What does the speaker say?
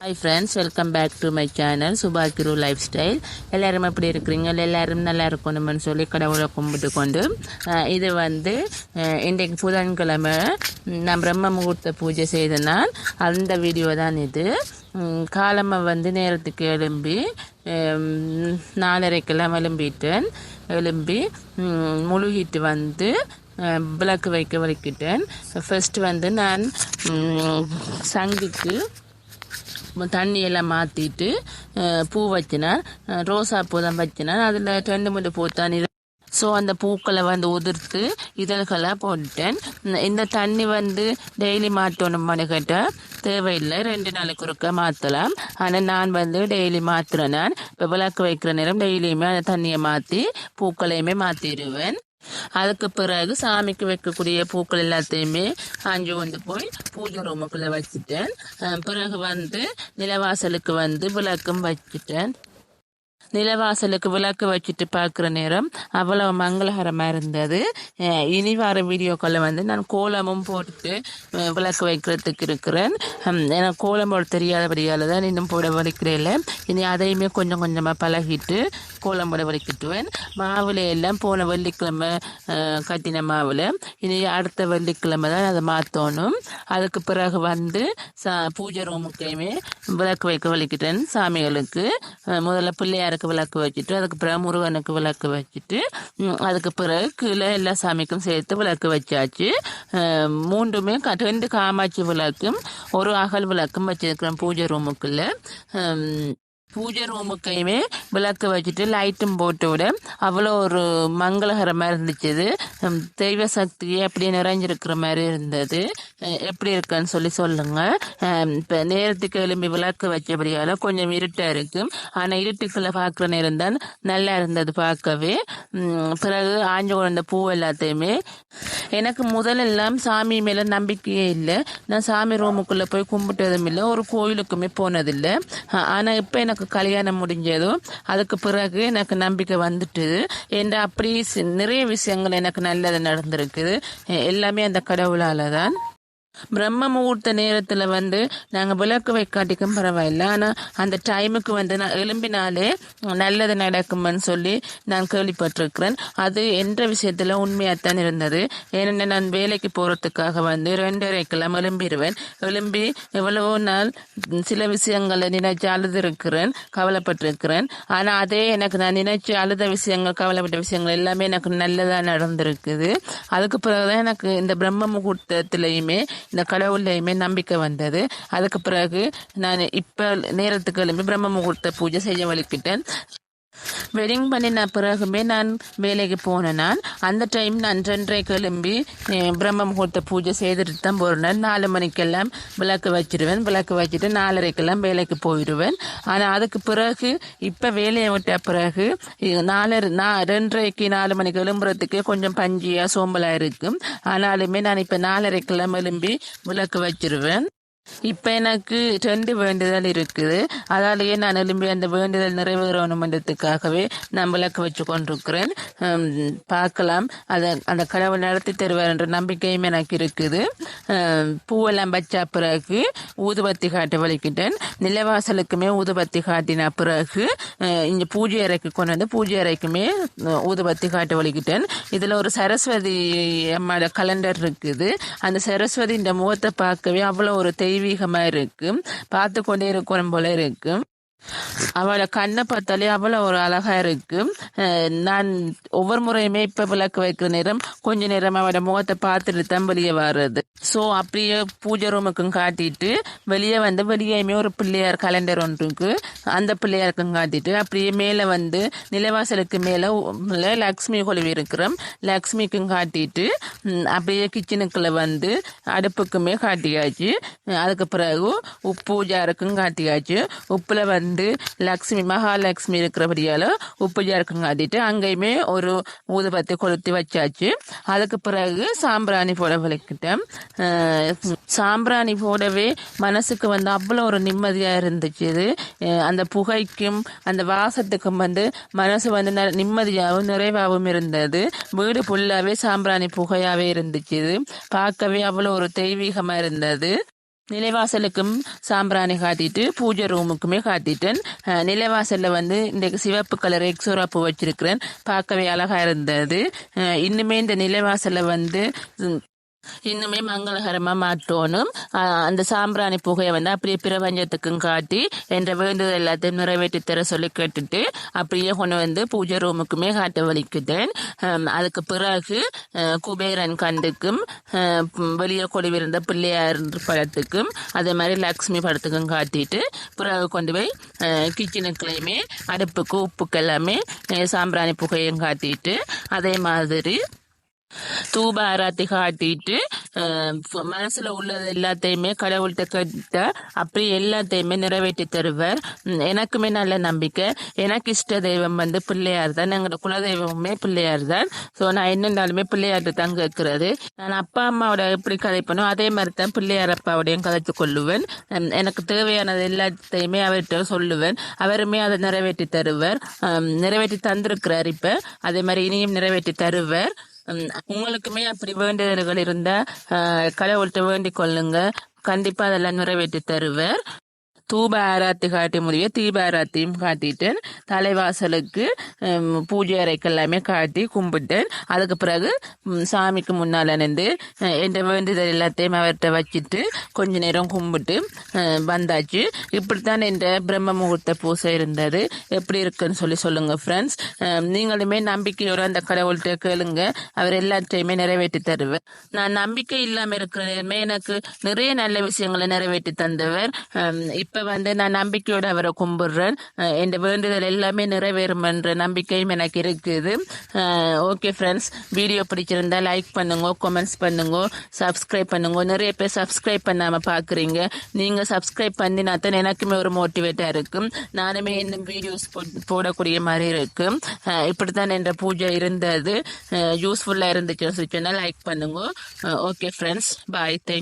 Hi friends welcome back to my channel Suba Kiru lifestyle எல்லோரும் எப்படி இருக்கிறீங்க? எல்லாரும் நல்லா இருக்கணும்னு சொல்லி கடவுளை கும்பிட்டு கொண்டு இது வந்து இன்றைக்கு புதன்கிழமை நான் பிரம்ம முகூர்த்த பூஜை செய்த அந்த வீடியோ தான் இது. காலமாக வந்து நேரத்துக்கு எழும்பி நாலரைக்கெல்லாம் எழும்பிட்டேன். எழும்பி முழுகிட்டு வந்து விளக்கு வைக்க வைக்கிட்டேன் ஃபஸ்ட்டு வந்து நான் சங்குக்கு தண்ணியெல்லாம் மாற்றிட்டு பூ வச்சினார். ரோசா பூ தான் வச்சினார். அதில் ரெண்டு மூணு பூ தான் ஸோ அந்த பூக்களை வந்து உதிர்த்து இதழ்களாக போட்டுட்டேன். இந்த- இந்த தண்ணி வந்து டெய்லி மாற்றணும்னு கேட்டால் தேவையில்லை. ரெண்டு நாளைக்கு ஒருக்க மாற்றலாம் ஆனால் நான் வந்து டெய்லி மாற்றுறேன் நான். இப்போ விளக்கு வைக்கிற நேரம் டெய்லியுமே அந்த தண்ணியை மாற்றி பூக்களையுமே மாற்றிடுவேன் அதுக்கு பிறகு சாமிக்கு வைக்கக்கூடிய பூக்கள் எல்லாத்தையுமே அஞ்சு கொண்டு போய் பூஜை ரூமுக்குள்ள வச்சுட்டேன். பிறகு வந்து நிலவாசலுக்கு வந்து விளக்கும் வச்சுட்டேன். நிலவாசலுக்கு விளக்கு வச்சுட்டு பார்க்குற நேரம் அவ்வளவு மங்களகரமாக இருந்தது. அஹ் இனி வர வீடியோக்களில் வந்து நான் கோலமும் போட்டு விளக்கு வைக்கிறதுக்கு இருக்கிறேன். ஹம், எனக்கு கோலம் போட தெரியாதபடியால் தான் இன்னும் போட வலிக்கிறேன் இனி அதையுமே கொஞ்சம் கொஞ்சமாக பழகிட்டு கோலம் போட வலிக்கிட்டுவேன் மாவில் எல்லாம் போன வெள்ளிக்கிழமை கட்டின மாவில் இனி அடுத்த வெள்ளிக்கிழமை தான் அதை மாற்றணும் அதுக்கு பிறகு வந்து சா பூஜை ரூமுக்கையுமே விளக்கு வைக்க வலிக்கிட்டேன் சாமிகளுக்கு முதல்ல பிள்ளையாருக்கு விளக்கு வச்சுட்டு அதுக்கு பிறகு முருகனுக்கு விளக்கு வச்சுட்டு அதுக்கு பிறகு கீழே எல்லா சாமிக்கும் சேர்த்து விளக்கு வச்சாச்சு மூன்றுமே ரெண்டு காமாட்சி விளக்கும் ஒரு அகல் விளக்கும் வச்சிருக்கிறேன் பூஜை ரூமுக்குள்ளே பூஜை ரூமுக்கையுமே விளக்கு வச்சுட்டு லைட்டும் போட்டு விட. அவ்வளோ ஒரு மங்களகரமாக இருந்துச்சு தெய்வ சக்தியே அப்படியே நிறைஞ்சிருக்கிற மாதிரி இருந்தது. எப்படி இருக்குன்னு சொல்லி சொல்லுங்கள் இப்போ நேரத்துக்கு எலும்பி விளக்கு வச்சபடியால் கொஞ்சம் இருட்டாக இருக்கும் ஆனால் இருட்டுக்குள்ளே பார்க்குற நேரம் தான் நல்லா இருந்தது பார்க்கவே. பிறகு ஆஞ்சு குழந்த பூ எல்லாத்தையுமே எனக்கு முதலெல்லாம் சாமி மேலே நம்பிக்கையே இல்லை. நான் சாமி ரூமுக்குள்ளே போய் கும்பிட்டதும் இல்லை. ஒரு கோயிலுக்குமே போனதில்லை. ஆனால் இப்போ எனக்கு கல்யாணம் முடிஞ்சதும் அதுக்கு பிறகு எனக்கு நம்பிக்கை வந்துட்டு என்ற அப்படி நிறைய விஷயங்கள் எனக்கு நல்லது நடந்திருக்குது. எல்லாமே அந்த கடவுளால் தான் பிரம்ம முகூர்த்த நேரத்தில் வந்து நாங்கள் விளக்கு வைக்காட்டிக்கும் பரவாயில்ல. ஆனால் அந்த டைமுக்கு வந்து நான் எழும்பினாலே நல்லது நடக்கும்னு சொல்லி நான் கேள்விப்பட்டிருக்கிறேன். அது என்ற விஷயத்தில் உண்மையாகத்தான் இருந்தது. ஏனென்ன நான் வேலைக்கு போகிறதுக்காக வந்து ரெண்டரைக்கெல்லாம் எழும்பிடுவேன் எழும்பி எவ்வளவோ நாள் சில விஷயங்களை நினைச்சு அழுதுருக்கிறேன் கவலைப்பட்டிருக்கிறேன். ஆனால் அதே எனக்கு நான் நினைச்சு அழுத விஷயங்கள் கவலைப்பட்ட விஷயங்கள் எல்லாமே எனக்கு நல்லதாக நடந்திருக்குது. அதுக்கு பிறகுதான் எனக்கு இந்த பிரம்ம முகூர்த்தத்துலேயுமே இந்த கடவுள்லையுமே நம்பிக்கை வந்தது. அதுக்கு பிறகு நான் இப்போ நேரத்துக்கு எழும்பி பிரம்ம முகூர்த்த பூஜை செய்ய வலிக்கிட்டேன் வெட்டிங் பண்ணின பிறகுமே நான் வேலைக்கு போனேன் நான் அந்த டைம் நான் ரெண்டரைக்கு எழும்பி பிரம்ம முகூர்த்த பூஜை செய்துட்டு தான் போகிறேன் நாலு மணிக்கெல்லாம் விளக்கு வச்சிருவேன். விளக்கு வச்சுட்டு நாலரைக்கெல்லாம் வேலைக்கு போயிடுவேன். ஆனால் அதுக்கு பிறகு இப்போ வேலையை விட்ட பிறகு நாலரை நான் ரெண்டரைக்கு நாலு மணிக்கு எழும்புறதுக்கு கொஞ்சம் பஞ்சியாக சோம்பலாக இருக்கும். ஆனாலுமே நான் இப்போ நாலரைக்கெல்லாம் எழும்பி விளக்கு வச்சிருவேன். இப்போ எனக்கு ரெண்டு வேண்டுதல் இருக்குது. அதாலேயே நான் எழும்பி அந்த வேண்டுதல் நிறைவேறணுன்றதுக்காகவே நான் விளக்கு வச்சு கொண்டிருக்கிறேன். பார்க்கலாம். அதை அந்த கடவுள் நடத்தி தருவார் என்ற நம்பிக்கையும் எனக்கு இருக்குது. பூவெல்லாம் வச்சா பிறகு ஊதுபத்தி காட்ட வலிக்கிட்டேன் நிலவாசலுக்குமே ஊதுபத்தி காட்டின பிறகு இங்கே பூஜை அறைக்கு கொண்டு வந்து பூஜை அறைக்குமே ஊதுபத்தி காட்ட வலிக்கிட்டேன் இதில் ஒரு சரஸ்வதி அம்மாவோட கலண்டர் இருக்குது. அந்த சரஸ்வதி இந்த முகத்தை பார்க்கவே அவ்வளோ ஒரு தெய்வீகமாக இருக்கும் பார்த்து கொண்டே இருக்கணும் போல இருக்கும் அவளை கண்ணை பார்த்தாலே அவ்வளோ ஒரு அழகா இருக்கு. நான் ஒவ்வொரு முறையுமே இப்போ விளக்கு வைக்கிற நேரம் கொஞ்ச நேரம் அவளோட முகத்தை பார்த்துட்டு தான் வெளியே வர்றது. ஸோ அப்படியே பூஜை ரூமுக்கும் காட்டிட்டு வெளியே வந்து வெளியேயுமே ஒரு பிள்ளையார் கலண்டர் ஒன்றுக்கு அந்த பிள்ளையாருக்கும் காட்டிட்டு அப்படியே மேலே வந்து நிலவாசலுக்கு மேலே லக்ஷ்மி கொழுவி இருக்கிறோம். லக்ஷ்மிக்கும் காட்டிட்டு அப்படியே கிச்சனுக்குள்ள வந்து அடுப்புக்குமே காட்டியாச்சு. அதுக்கு பிறகு உப்பு ஜாருக்கும் காட்டியாச்சு. உப்புல வந்து வந்து லக்ஷ்மி மகாலட்சுமி இருக்கிறபடியால் உப்பு இருக்குங்க. காட்டிட்டு அங்கேயுமே ஒரு ஊதுபத்தி கொளுத்தி வச்சாச்சு. அதுக்கு பிறகு சாம்பிராணி போட விளக்கிட்டேன். சாம்பிராணி போடவே மனசுக்கு வந்து அவ்வளோ ஒரு நிம்மதியாக இருந்துச்சு இது. அந்த புகைக்கும் அந்த வாசத்துக்கும் வந்து மனசு வந்து ந- நிம்மதியாகவும் நிறைவாகவும் இருந்தது. வீடு ஃபுல்லாகவே சாம்பிராணி புகையாகவே இருந்துச்சு இது. பார்க்கவே அவ்வளோ ஒரு தெய்வீகமாக இருந்தது. நிலைவாசலுக்கும் சாம்பிராணி காத்திட்டு பூஜை ரூமுக்குமே காத்திட்டேன் நிலைவாசலில் வந்து இன்றைக்கு சிவப்பு கலர் எக்ஸோரா பூ வச்சிருக்கிறேன். பார்க்கவே அழகாக இருந்தது. இன்னுமே இந்த நிலைவாசலில் வந்து இன்னுமே மங்களகரமா மாற்றணும். அந்த சாம்பிராணி புகையை வந்து அப்படியே பிரபஞ்சத்துக்கும் காட்டி என்ற வேண்டுதல் எல்லாத்தையும் நிறைவேற்றி தர சொல்லி கேட்டுட்டு அப்படியே கொண்டு வந்து பூஜை ரூமுக்குமே காட்ட வலிக்குதேன். அதுக்கு பிறகு குபேரன் கண்டுக்கும் வெளியே கொடிவிருந்த பிள்ளையார் படத்துக்கும் அதே மாதிரி லக்ஷ்மி படத்துக்கும் காட்டிட்டு பிறகு கொண்டு போய் கிச்சனுக்குலையுமே அடுப்புக்கு உப்புக்கு எல்லாமே சாம்பிராணி புகையும் காட்டிட்டு அதே மாதிரி தூப ஆராத்தி காட்டிட்டு மனசுல உள்ளது எல்லாத்தையுமே கடவுள்கிட்ட கேட்ட அப்படி எல்லாத்தையுமே நிறைவேற்றி தருவார். எனக்குமே நல்ல நம்பிக்கை. எனக்கு இஷ்ட தெய்வம் வந்து பிள்ளையார் தான். எங்களோட குலதெய்வமுமே பிள்ளையார் தான். ஸோ நான் என்னென்னாலுமே பிள்ளையார்ட்ட தான் கேட்கறது. நான் அப்பா அம்மாவோட எப்படி கதைப்பனோ அதே மாதிரி தான் பிள்ளையார் அப்பாவோடையும் கதைத்து கொள்ளுவேன். எனக்கு தேவையானது எல்லாத்தையுமே அவர்கிட்ட சொல்லுவேன். அவருமே அதை நிறைவேற்றி தருவார். நிறைவேற்றி தந்திருக்கிறார் இப்போ. அதே மாதிரி இனியும் நிறைவேற்றி தருவார். உங்களுக்குமே அப்படி வேண்டுதல்கள் இருந்தா ஆஹ், கடவுள்கிட்ட வேண்டிக் கொள்ளுங்க. கண்டிப்பா அதெல்லாம் நிறைவேற்றி தருவர். தூப ஆராத்தி காட்டி முடிய தீப ஆராத்தியும் காட்டிட்டேன். தலைவாசலுக்கு பூஜை அறைக்கு எல்லாமே காட்டி கும்பிட்டேன். அதுக்கு பிறகு சாமிக்கு முன்னால் நின்று என் என்ற வேண்டுதல் எல்லாத்தையும் அவர்கிட்ட வச்சுட்டு கொஞ்ச நேரம் கும்பிட்டு வந்தாச்சு. இப்படித்தான் என்ற பிரம்ம முகூர்த்த பூசை இருந்தது. எப்படி இருக்குன்னு சொல்லி சொல்லுங்கள் ஃப்ரெண்ட்ஸ் நீங்களுமே நம்பிக்கையோட அந்த கடவுள்கிட்ட கேளுங்க. அவர் எல்லாத்தையுமே நிறைவேற்றி தருவார். நான் நம்பிக்கை இல்லாமல் இருக்கிற எனக்கு நிறைய நல்ல விஷயங்களை நிறைவேற்றி தந்தவர். இப்போ இப்ப வந்து நான் நம்பிக்கையோட அவரை கும்பிடுறேன். என் வேண்டுதல் எல்லாமே நிறைவேறும் என்ற நம்பிக்கையும் எனக்கு இருக்குது. ஓகே ஃப்ரெண்ட்ஸ் வீடியோ பிடிச்சிருந்தா லைக் பண்ணுங்க கமெண்ட்ஸ் பண்ணுங்க சப்ஸ்கிரைப் பண்ணுங்க. நிறைய பேர் சப்ஸ்கிரைப் பண்ணாமல் பார்க்குறீங்க நீங்கள் சப்ஸ்கிரைப் பண்ணினா தான் எனக்குமே ஒரு மோட்டிவேட்டாக இருக்கும். நானுமே இன்னும் வீடியோஸ் போடக்கூடிய மாதிரி இருக்கும் இப்படி தான் என்ற பூஜை இருந்தது. யூஸ்ஃபுல்லா இருந்துச்சு சொன்னால் லைக் பண்ணுங்க. Okay friends bye thank